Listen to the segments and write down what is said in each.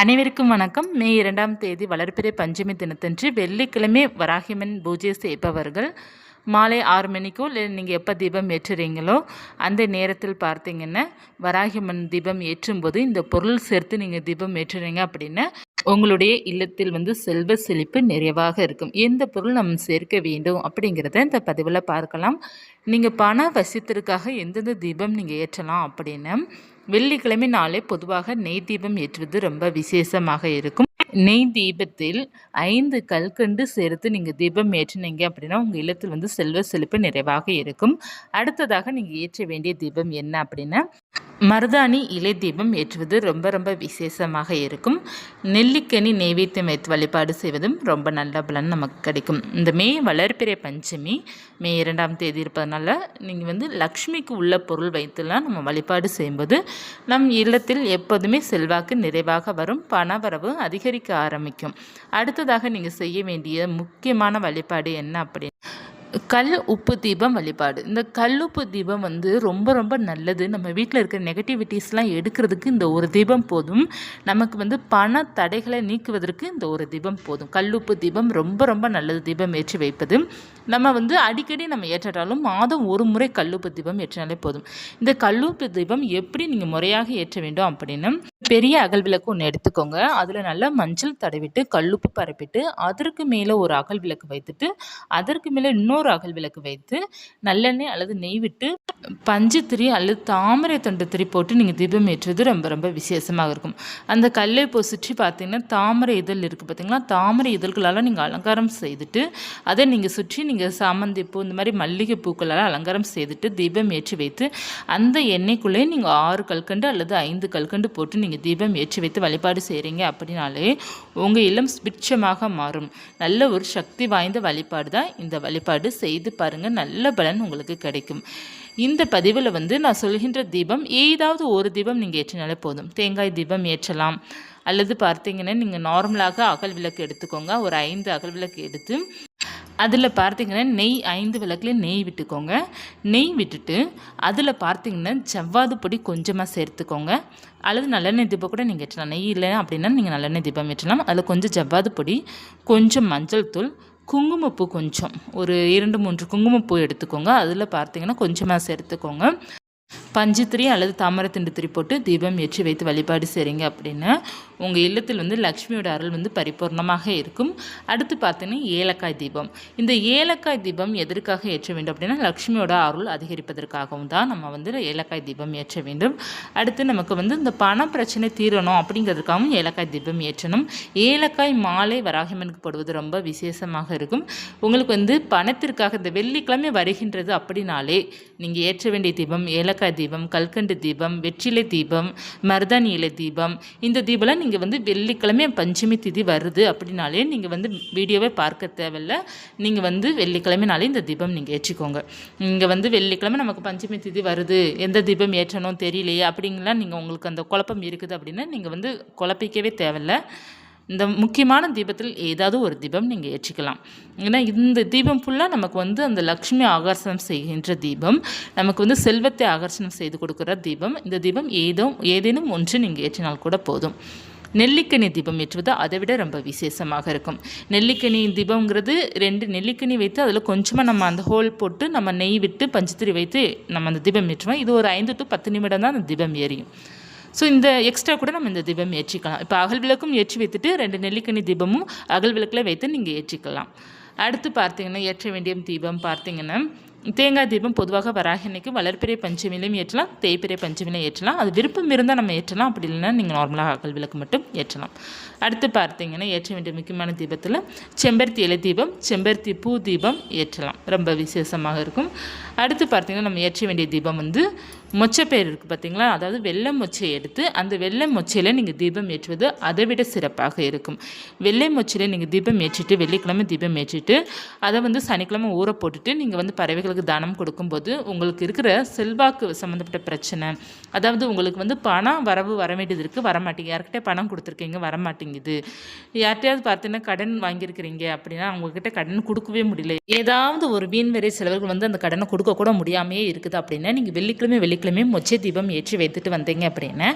அனைவருக்கும் வணக்கம். மே இரண்டாம் தேதி வளர்ப்பிறை பஞ்சமி தினத்தன்று வெள்ளிக்கிழமை வராகிமன் பூஜை செய்பவர்கள் மாலை ஆறு மணிக்கோ இல்லை நீங்கள் எப்போ தீபம் ஏற்றுறீங்களோ அந்த நேரத்தில் பார்த்தீங்கன்னா வராகிமன் தீபம் ஏற்றும்போது இந்த பொருள் சேர்த்து நீங்கள் தீபம் ஏற்றுறீங்க அப்படின்னா உங்களுடைய இல்லத்தில் வந்து செல்வ செழிப்பு நிறைவாக இருக்கும். எந்த பொருள் நம்ம சேர்க்க வேண்டும் அப்படிங்கிறத இந்த பதிவில் பார்க்கலாம். நீங்கள் பண வசித்திற்காக எந்தெந்த தீபம் நீங்கள் ஏற்றலாம் அப்படின்னு வெள்ளிக்கிழமை நாளே பொதுவாக நெய் தீபம் ஏற்றுவது ரொம்ப விசேஷமாக இருக்கும். நெய் தீபத்தில் ஐந்து கல்கண்டு சேர்த்து நீங்கள் தீபம் ஏற்றினீங்க அப்படின்னா உங்கள் இல்லத்தில் வந்து செல்வ செழிப்பு நிறைவாக இருக்கும். அடுத்ததாக நீங்கள் ஏற்ற வேண்டிய தீபம் என்ன அப்படின்னா மருதாணி இலை தீபம் ஏற்றுவது ரொம்ப ரொம்ப விசேஷமாக இருக்கும். நெல்லிக்கனி நெய்வேத்தியம் வைத்து வழிபாடு செய்வதும் ரொம்ப நல்ல பலன் நமக்கு கிடைக்கும். இந்த மே வளர்பிறை பஞ்சமி மே இரண்டாம் தேதி இருப்பதனால நீங்கள் வந்து லக்ஷ்மிக்கு உள்ள பொருள் வைத்துலாம் நம்ம வழிபாடு செய்யும்போது நம் இல்லத்தில் எப்போதுமே செல்வாக்கு நிறைவாக வரும். பணவரவு அதிகரிக்க ஆரம்பிக்கும். அடுத்ததாக நீங்கள் செய்ய வேண்டிய முக்கியமான வழிபாடு என்ன அப்படின்னு கல் உப்பு தீபம் வழிபாடு. இந்த கல் உப்பு தீபம் வந்து ரொம்ப ரொம்ப நல்லது. நம்ம வீட்டில் இருக்கிற நெகட்டிவிட்டிஸ்லாம் எடுக்கிறதுக்கு இந்த ஒரு தீபம் போதும். நமக்கு வந்து பண தடைகளை நீக்குவதற்கு இந்த ஒரு தீபம் போதும். கல் உப்பு தீபம் ரொம்ப ரொம்ப நல்லது. தீபம் ஏற்றி வைப்பது. நம்ம வந்து அடிக்கடி நம்ம ஏற்றாலும் மாதம் ஒரு முறை கல்லுப்பு தீபம் ஏற்றினாலே போதும். இந்த கல்லுப்பு தீபம் எப்படி நீங்கள் முறையாக ஏற்ற வேண்டும் அப்படின்னு பெரிய அகல் விளக்கு ஒன்று எடுத்துக்கோங்க. அதில் நல்லா மஞ்சள் தடவிட்டு கல்லுப்பு பரப்பிட்டு அதற்கு மேலே ஒரு அகல் விளக்கு வைத்துட்டு அதற்கு மேலே இன்னொரு அகல் விளக்கு வைத்து நல்லெண்ணெய் அல்லது நெய் விட்டு பஞ்சு திரி அல்லது தாமரை தொண்டு திரி போட்டு நீங்கள் தீபம் ஏற்றுவது ரொம்ப ரொம்ப விசேஷமாக இருக்கும். அந்த கல்லை இப்போ சுற்றி பார்த்தீங்கன்னா தாமரை இதழ் இருக்குது பார்த்தீங்களா தாமரை இதழ்களால் நீங்கள் அலங்காரம் செய்துட்டு அதை நீங்கள் சுற்றி நீங்கள் சாமந்தி பூ இந்த மாதிரி மல்லிகை பூக்களால் அலங்காரம் செய்துட்டு தீபம் ஏற்றி வைத்து அந்த எண்ணெய்க்குள்ளேயே நீங்கள் ஆறு கல்கண்டு அல்லது ஐந்து கல்கண்டு போட்டு நீங்கள் தீபம் ஏற்றி வைத்து வழிபாடு செய்கிறீங்க அப்படின்னாலே உங்கள் இல்லம் சுபிட்சமாக மாறும். நல்ல ஒரு சக்தி வாய்ந்த வழிபாடு தான் இந்த வழிபாடு. செய்து பாருங்கள் நல்ல பலன் உங்களுக்கு கிடைக்கும். இந்த பதிவில் வந்து நான் சொல்கின்ற தீபம் ஏதாவது ஒரு தீபம் நீங்கள் ஏற்றினாலே போதும். தேங்காய் தீபம் ஏற்றலாம். அல்லது பார்த்தீங்கன்னா நீங்கள் நார்மலாக அகல் விளக்கு எடுத்துக்கோங்க. ஒரு ஐந்து அகல் விளக்கு எடுத்து அதில் பார்த்தீங்கன்னா நெய் ஐந்து விளக்குலேயும் நெய் விட்டுக்கோங்க. நெய் விட்டுட்டு அதில் பார்த்தீங்கன்னா செவ்வாது பொடி கொஞ்சமாக சேர்த்துக்கோங்க. அல்லது நல்லெண்ணெய் தீபம் கூட நீங்கள் ஏற்றலாம் நெய் இல்லை அப்படின்னா நீங்கள் நல்லெண்ணெய் தீபம் ஏற்றலாம் அதில் கொஞ்சம் செவ்வாது பொடி கொஞ்சம் மஞ்சள் தூள் குங்குமப்பூ கொஞ்சம். ஒரு இரண்டு மூன்று குங்குமப்பூ எடுத்துக்கோங்க. அதில் பார்த்தீங்கன்னா கொஞ்சமாக சேர்த்துக்கோங்க. பஞ்சுத்திரி அல்லது தாமரத்திண்டு திரி போட்டு தீபம் ஏற்றி வைத்து வழிபாடு செய்கிறீங்க அப்படின்னா உங்கள் இல்லத்தில் வந்து லக்ஷ்மியோட அருள் வந்து பரிபூர்ணமாக இருக்கும். அடுத்து பார்த்தீங்கன்னா ஏலக்காய் தீபம். இந்த ஏலக்காய் தீபம் எதற்காக ஏற்ற வேண்டும் அப்படின்னா லக்ஷ்மியோட அருள் அதிகரிப்பதற்காகவும் தான் நம்ம வந்து ஏலக்காய் தீபம் ஏற்ற வேண்டும். அடுத்து நமக்கு வந்து இந்த பண பிரச்சனை தீரணும் அப்படிங்கிறதுக்காகவும் ஏலக்காய் தீபம் ஏற்றணும். ஏலக்காய் மாலை வராகிமனுக்கு போடுவது ரொம்ப விசேஷமாக இருக்கும். உங்களுக்கு வந்து பணத்திற்காக இந்த வெள்ளிக்கிழமை வருகின்றது அப்படின்னாலே நீங்கள் ஏற்ற வேண்டிய தீபம் ஏலக்காய் தீபம் கல்கண்டு தீபம் வெற்றிலை தீபம் மருதாணி இலை தீபம். இந்த தீபம்லாம் நீங்கள் வந்து வெள்ளிக்கிழமை பஞ்சமி திதி வருது அப்படின்னாலே நீங்கள் வந்து வீடியோவே பார்க்க தேவையில்ல. நீங்கள் வந்து வெள்ளிக்கிழமைனாலே இந்த தீபம் நீங்கள் ஏற்றிக்கோங்க. இங்கே வந்து வெள்ளிக்கிழமை நமக்கு பஞ்சமி திதி வருது. எந்த தீபம் ஏற்றணும் தெரியலையே அப்படிங்கலாம் நீங்கள் உங்களுக்கு அந்த குழப்பம் இருக்குது அப்படின்னா நீங்கள் வந்து குழப்பிக்கவே தேவையில்ல. இந்த முக்கியமான தீபத்தில் ஏதாவது ஒரு தீபம் நீங்கள் ஏற்றிக்கலாம். ஏன்னா இந்த தீபம் ஃபுல்லாக நமக்கு வந்து அந்த லக்ஷ்மி ஆகர்ஷணம் செய்கின்ற தீபம் நமக்கு வந்து செல்வத்தை ஆகர்ஷணம் செய்து கொடுக்குற தீபம் இந்த தீபம் ஏதோ ஏதேனும் ஒன்று நீங்கள் ஏற்றினால் கூட போதும். நெல்லிக்கனி தீபம் ஏற்றுவது அதை விட ரொம்ப விசேஷமாக இருக்கும். நெல்லிக்கனி தீபங்கிறது ரெண்டு நெல்லிக்கனி வைத்து அதில் கொஞ்சமாக நம்ம அந்த ஹோல் போட்டு நம்ம நெய் விட்டு பஞ்சுத்திரி வைத்து நம்ம அந்த தீபம் ஏற்றுவோம். இது ஒரு ஐந்து டு பத்து நிமிடம் தான் அந்த தீபம் எரியும் ஸோ இந்த எக்ஸ்ட்ரா கூட நம்ம இந்த தீபம் ஏற்றிக்கலாம். இப்போ அகல் விளக்கும் ஏற்றி வைத்துட்டு ரெண்டு நெல்லிக்கனி தீபமும் அகல் விளக்கில் வைத்து நீங்கள் ஏற்றிக்கலாம். அடுத்து பார்த்தீங்கன்னா ஏற்ற வேண்டிய தீபம் பார்த்தீங்கன்னா தேங்காய் தீபம் பொதுவாக வராகினைக்கு வளர்ப்பிறை பஞ்சமிலையும் ஏற்றலாம் தேய்பிறை பஞ்சமிலையும் ஏற்றலாம். அது விருப்பம் இருந்தால் நம்ம ஏற்றலாம் அப்படி இல்லைன்னா நீங்கள் நார்மலாக அகல் விளக்கு மட்டும் ஏற்றலாம். அடுத்து பார்த்தீங்கன்னா ஏற்ற வேண்டிய முக்கியமான தீபத்தில் செம்பருத்தி இலை தீபம் செம்பருத்தி பூ தீபம் ஏற்றலாம். ரொம்ப விசேஷமாக இருக்கும். அடுத்து பார்த்தீங்கன்னா நம்ம ஏற்ற வேண்டிய தீபம் வந்து மொச்சப்பயிர் இருக்குது பார்த்தீங்களா அதாவது வெள்ளை மொச்சை எடுத்து அந்த வெள்ளை மொச்சையில் நீங்கள் தீபம் ஏற்றுவது அதை விட சிறப்பாக இருக்கும். வெள்ளை மொச்சையில் நீங்கள் தீபம் ஏற்றிட்டு வெள்ளிக்கிழமை தீபம் ஏற்றிட்டு அதை வந்து சனிக்கிழமை ஊற போட்டுட்டு நீங்கள் வந்து பறவைகளுக்கு தானம் கொடுக்கும்போது உங்களுக்கு இருக்கிற செல்வாக்கு சம்மந்தப்பட்ட பிரச்சனை அதாவது உங்களுக்கு வந்து பணம் வரவு வர வேண்டியது இருக்குது வரமாட்டேங்க. யார்கிட்ட பணம் கொடுத்துருக்கீங்க? வரமாட்டேங்குது. யார்கிட்டயாவது பார்த்தீங்கன்னா கடன் வாங்கியிருக்கிறீங்க அப்படின்னா அவங்கக்கிட்ட கடன் கொடுக்கவே முடியல. ஏதாவது ஒரு வீண் வரை செலவுகள் வந்து அந்த கடனை கொடுக்க கூட முடியாமையே இருக்குது அப்படின்னா நீங்கள் வெள்ளிக்கிழமை வெள்ளி வெள்ளிக்கிழமை மொச்சை தீபம் ஏற்றி வைத்துட்டு வந்தீங்க அப்படின்னா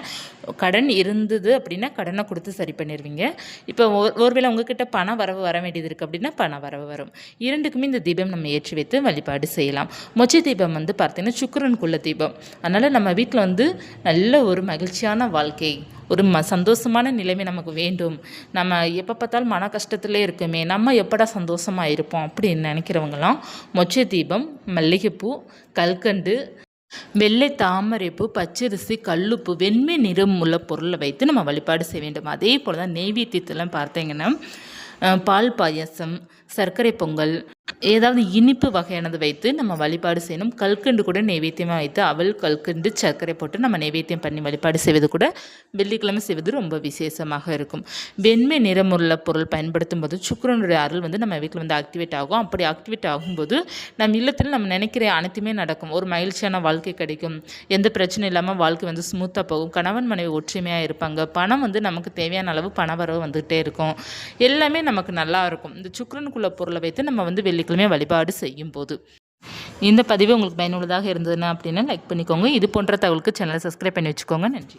கடன் இருந்தது அப்படின்னா கடனை கொடுத்து சரி பண்ணிடுவீங்க இப்போ ஒருவேளை உங்ககிட்ட பண வரவு வர வேண்டியது இருக்குது அப்படின்னா பண வரவு வரும். இரண்டுக்குமே இந்த தீபம் நம்ம ஏற்றி வைத்து வழிபாடு செய்யலாம். மொச்சை தீபம் வந்து பார்த்தீங்கன்னா சுக்கிரனுக்குள்ள தீபம். அதனால் நம்ம வீட்டில் வந்து நல்ல ஒரு மகிழ்ச்சியான வாழ்க்கை ஒரு ம சந்தோஷமான நிலைமை நமக்கு வேண்டும். நம்ம எப்போ பார்த்தாலும் மன கஷ்டத்திலே இருக்குமே நம்ம எப்படா சந்தோஷமாக இருப்போம் அப்படின்னு நினைக்கிறவங்களாம் மொச்சை தீபம் மல்லிகைப்பூ கல்கண்டு வெள்ளை தாமரைப்பூ பச்சரிசி கல்லுப்பு வெண்மை நிறம் உள்ள பொருளை வைத்து நம்ம வழிபாடு செய்ய வேண்டும். அதே போல் தான் நெய்வேத்தியத்தெல்லாம் பார்த்தீங்கன்னா அஹ், பால் பாயாசம் சர்க்கரை பொங்கல் ஏதாவது இனிப்பு வகையானது வைத்து நம்ம வழிபாடு செய்யணும். கல்கண்டு கூட நைவேத்தியமாக வைத்து அவள் கல்கண்டு சர்க்கரை போட்டு நம்ம நைவேத்தியம் பண்ணி வழிபாடு செய்வது கூட வெள்ளிக்கிழமை செய்வது ரொம்ப விசேஷமாக இருக்கும். வெண்மை நிறமுள்ள பொருள் பயன்படுத்தும் போது சுக்கரனுடைய அருள் வந்து நம்ம வீட்டில் வந்து ஆக்டிவேட் ஆகும். அப்படி ஆக்டிவேட் ஆகும்போது நம்ம இல்லத்தில் நம்ம நினைக்கிற அனைத்துமே நடக்கும். ஒரு மகிழ்ச்சியான வாழ்க்கை கிடைக்கும். எந்த பிரச்சனையும் இல்லாமல் வாழ்க்கை வந்து ஸ்மூத்தாக போகும். கணவன் மனைவி ஒற்றுமையாக இருப்பாங்க. பணம் வந்து நமக்கு தேவையான அளவு பண வரவு வந்துகிட்டே இருக்கும். எல்லாமே நமக்கு நல்லா இருக்கும். இந்த சுக்கரனுக்குள்ள பொருளை வைத்து நம்ம வந்து வெள்ளிக்கிழமை வழிபாடு செய்யும் போது இந்த பதிவு உங்களுக்கு பயனுள்ளதாக இருந்ததுன்னா அப்படின்னா லைக் பண்ணிக்கோங்க. இது போன்ற தகவலுக்கு சேனலை சப்ஸ்கிரைப் பண்ணி வச்சுக்கோங்க. நன்றி.